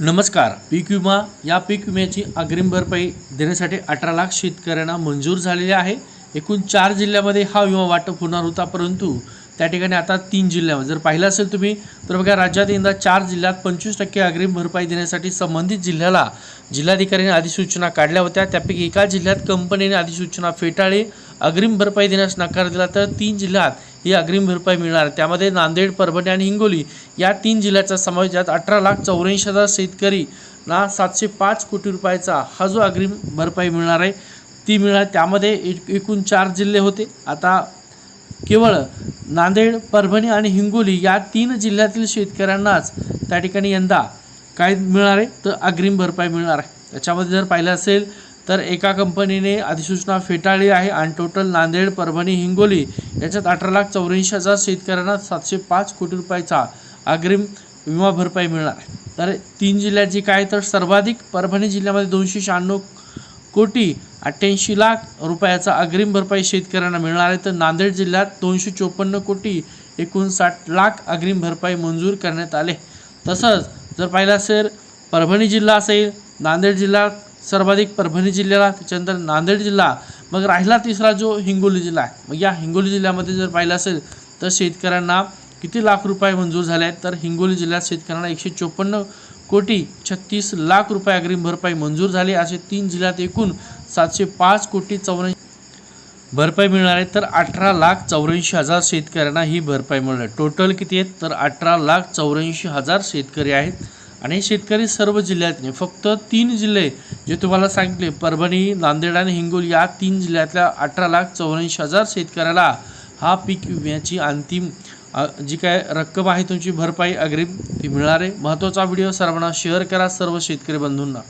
नमस्कार. पीक विमा या पीक विम्याची अग्रिम भरपाई देण्यासाठी अठरा लाख शेतकऱ्यांना मंजूर झालेली आहे. एकूण चार जिल्ह्यामध्ये हा विमा वाटप होणार होता परंतु त्या ठिकाणी आता तीन जिल्ह्यामध्ये जर पाहिलं असेल तुम्ही तर बघा राज्यात यंदा चार जिल्ह्यात पंचवीस टक्के अग्रिम भरपाई देण्यासाठी संबंधित जिल्ह्याला जिल्हाधिकाऱ्यांनी अधिसूचना काढल्या होत्या. त्यापैकी एका जिल्ह्यात कंपनीने अधिसूचना फेटाळली. अग्रिम भरपाई देण्यास नकार दिला तर तीन जिल्ह्यात ही अग्रिम भरपाई मिळणार. त्यामध्ये नांदेड परभणी आणि हिंगोली या तीन जिल्ह्याचा समावेश यात अठरा लाख चौऱ्याऐंशी हजार शेतकरी ना सातशे पाच कोटी रुपयाचा हा जो अग्रिम भरपाई मिळणार आहे ती मिळणार. त्यामध्ये एक- एकूण चार जिल्हे होते. आता केवळ नांदेड परभणी आणि हिंगोली या तीन जिल्ह्यातील शेतकऱ्यांनाच त्या ठिकाणी यंदा काय मिळणार आहे? तर अग्रिम भरपाई मिळणार आहे. त्याच्यामध्ये जर पाहिलं असेल तर एका कंपनीने अधिसूचना फेटाळली आहे आणि टोटल नांदेड परभणी हिंगोली याच्यात अठरा लाख चौऱ्याऐंशी हजार शेतकऱ्यांना सातशे पाच कोटी रुपयाचा अग्रिम विमा भरपाई मिळणार आहे. तर तीन जिल्ह्यात जी काय तर सर्वाधिक परभणी जिल्ह्यामध्ये दोनशे शहाण्णव कोटी अठ्ठ्याऐंशी लाख रुपयाचा अग्रिम भरपाई शेतकऱ्यांना मिळणार आहे. तर नांदेड जिल्ह्यात दोनशे चोपन्न कोटी एकोणसाठ लाख अग्रिम भरपाई मंजूर करण्यात आले. तसंच जर पाहिलं असेल परभणी जिल्हा असेल नांदेड जिल्हा सर्वाधिक परभणी जिल्ह्याला त्याच्यानंतर नांदेड जिल्हा मग राहिला तिसरा जो हिंगोली जिल्हा आहे. मग या हिंगोली जिल्ह्यामध्ये जर पाहिलं असेल तर शेतकऱ्यांना किती लाख रुपये मंजूर झाले आहेत? तर हिंगोली जिल्ह्यात शेतकऱ्यांना एकशे चोपन्न कोटी छत्तीस लाख रुपये अग्रिम भरपाई मंजूर झाली. असे तीन जिल्ह्यात एकूण सातशे पाच कोटी चौऱ्याऐंशी भरपाई मिळणार आहे तर अठरा लाख चौऱ्याऐंशी हजार शेतकऱ्यांना ही भरपाई मिळणार टोटल किती आहेत? तर अठरा लाख चौऱ्याऐंशी हजार शेतकरी आहेत. आणि शेतकरी सर्व जिल्ह्यातले फक्त तीन जिल्हे जे तुम्हाला सांगितले परभणी नांदेड आणि हिंगोली या तीन जिल्ह्यातल्या अठरा लाख चौऱ्याऐंशी हजार शेतकऱ्याला हा पीक विम्याची अंतिम जी काय रक्कम आहे तुमची भरपाई अग्रिम ती मिळणार आहे. महत्त्वाचा व्हिडिओ सर्वांना शेअर करा सर्व शेतकरी बंधूंना.